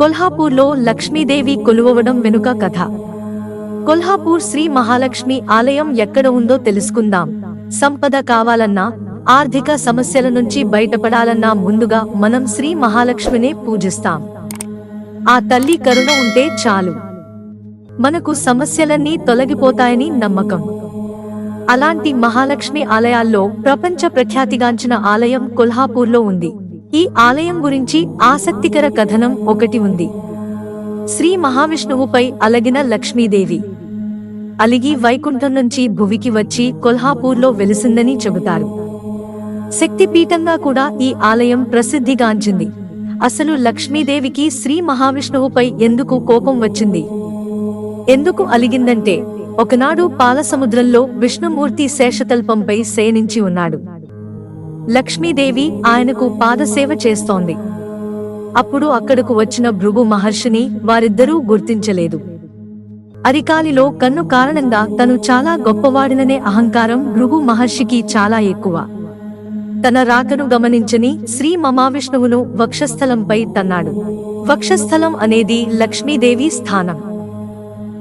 కొల్హాపూర్లో లక్ష్మీదేవి కొలువవడం వెనుక కథ. కొల్హాపూర్ శ్రీ మహాలక్ష్మి ఆలయం ఎక్కడ ఉందో తెలుసుకుందాం. సంపద కావాలన్నా ఆర్థిక సమస్యల నుంచి బయటపడాలన్నా ముందుగా మనం శ్రీ మహాలక్ష్మినే పూజిస్తాం. ఆ తల్లి కరుణ ఉంటే చాలు. మనకు సమస్యలన్నీ తొలగిపోతాయని నమ్మకం. అలాంటి మహాలక్ష్మి ఆలయాల్లో ప్రపంచ ప్రఖ్యాతిగాంచిన ఆలయం కొల్హాపూర్లో ఉంది. ఈ ఆలయం గురించి ఆసక్తికర కథనం ఒకటి ఉంది. శ్రీ మహావిష్ణువుపై అలగిన లక్ష్మీదేవి. అలిగి వైకుంఠం నుంచి భువికి వచ్చి కొల్హాపూర్లో వెలిసిందని చెబుతారు. శక్తిపీఠంగా కూడా ఈ ఆలయం ప్రసిద్ధిగాంచింది. అసలు లక్ష్మీదేవికి శ్రీ మహావిష్ణువుపై ఎందుకు కోపం వచ్చింది? ఎందుకు అలిగిందంటే ఒకనాడు పాలసముద్రంలో విష్ణుమూర్తి శేషతల్పంపై శయనించి ఉన్నాడు. లక్ష్మీదేవి ఆయనకు పాదసేవ చేస్తోంది. అప్పుడు అక్కడకు వచ్చిన భృగు మహర్షిని వారిద్దరూ గుర్తించలేదు. అరికాలిలో కన్ను కారణంగా తను చాలా గొప్పవాడిననే అహంకారం భృగు మహర్షికి చాలా ఎక్కువ. తన రాకను గమనించని శ్రీ మమావిష్ణువును వక్షస్థలంపై తన్నాడు. వక్షస్థలం అనేది లక్ష్మీదేవి స్థానం.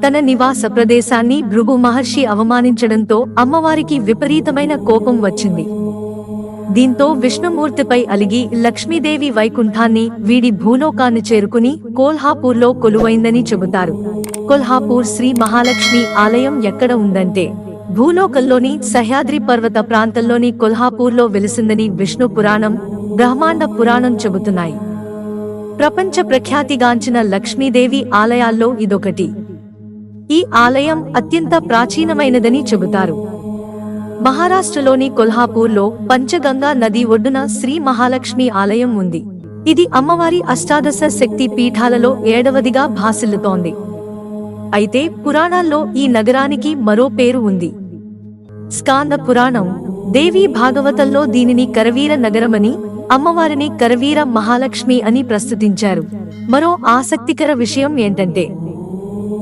తన నివాస ప్రదేశాన్ని భృగు మహర్షి అవమానించడంతో అమ్మవారికి విపరీతమైన కోపం వచ్చింది. దీంతో విష్ణుమూర్తిపై అలిగి లక్ష్మీదేవి వైకుంఠాన్ని వీడి భూలోకాన్ని చేరుకుని కోల్హాపూర్లో కొలువైందని చెబుతారు. కొల్హాపూర్ శ్రీ మహాలక్ష్మి ఆలయం ఎక్కడ ఉందంటే భూలోకంలోని సహ్యాద్రి పర్వత ప్రాంతంలోని కొల్హాపూర్లో వెలిసిందని విష్ణు పురాణం బ్రహ్మాండ పురాణం చెబుతున్నాయి. ప్రపంచ ప్రఖ్యాతిగాంచిన లక్ష్మీదేవి ఆలయాల్లో ఇదొకటి. ఈ ఆలయం అత్యంత ప్రాచీనమైనదని చెబుతారు. మహారాష్ట్రలోని కొల్హాపూర్లో పంచగంగా నది ఒడ్డున శ్రీ మహాలక్ష్మి ఆలయం ఉంది. ఇది అమ్మవారి అష్టాదశ శక్తి పీఠాలలో ఏడవదిగా భాసిల్లుతోంది. అయితే పురాణాల్లో ఈ నగరానికి మరో పేరు ఉంది. స్కాంద పురాణం దేవీ భాగవతంలో దీనిని కరవీర నగరమని అమ్మవారిని కరవీర మహాలక్ష్మి అని ప్రస్తుతించారు. మరో ఆసక్తికర విషయం ఏంటంటే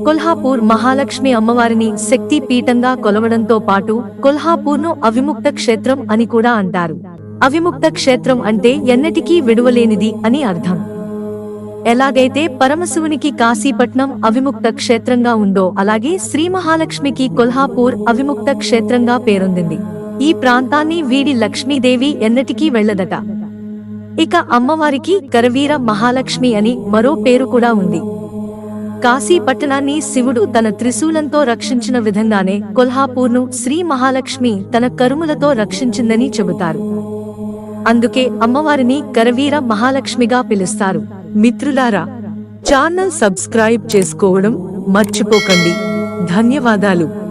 కొల్హాపూర్ మహాలక్ష్మి అమ్మవారిని శక్తి పీఠంగా కొలవడంతో పాటు కొల్హాపూర్ను అవిముక్త క్షేత్రం అని కూడా అంటారు. అవిముక్త క్షేత్రం అంటే ఎన్నటికీ విడువలేనిది అని అర్థం. ఎలాగైతే పరమశివునికి కాశీపట్నం అవిముక్త క్షేత్రంగా ఉందో అలాగే శ్రీ మహాలక్ష్మికి కొల్హాపూర్ అవిముక్త క్షేత్రంగా పేరొందింది. ఈ ప్రాంతాన్ని వీడి లక్ష్మీదేవి ఎన్నటికీ వెళ్ళదట. ఇక అమ్మవారికి కరవీర మహాలక్ష్మి అని మరో పేరు కూడా ఉంది. కాశీ పట్టణాన్ని శివుడు తన త్రిశూలంతో రక్షించిన విధంగానే కొల్హాపూర్ను శ్రీ మహాలక్ష్మి తన కరుములతో రక్షించిందని చెబుతారు. అందుకే అమ్మవారిని కరవీర మహాలక్ష్మిగా పిలుస్తారు. మిత్రులారా ఛానల్ సబ్స్క్రైబ్ చేసుకోవడం మర్చిపోకండి. ధన్యవాదాలు.